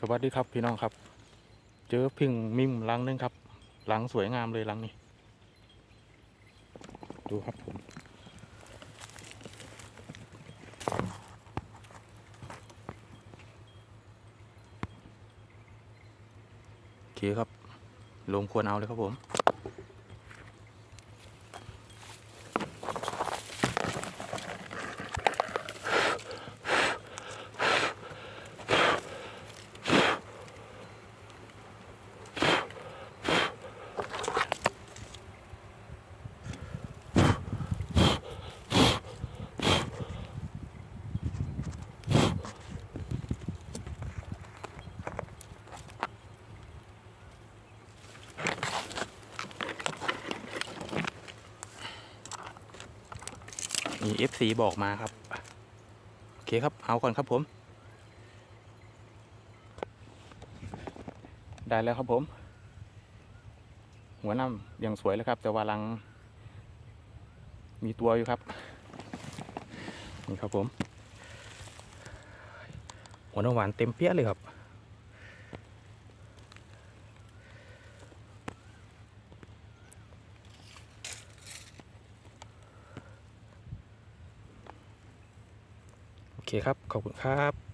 สวัสดีครับพี่น้องครับ เจอพึ่งมิมลังนึงครับ หลังสวยงามเลยหลังนี้ ดูครับผมโอเคครับลงควรเอาเลยครับผม มี FC บอกมาครับ โอเคครับ เอาก่อนครับผม ได้แล้วครับผม หัวน้ำยังสวยเลยครับ แต่ว่ารัง มีตัวอยู่ครับ นี่ครับผม หัวน้ำหวานเต็มเปี้ยเลยครับ เคครับ ขอบคุณครับ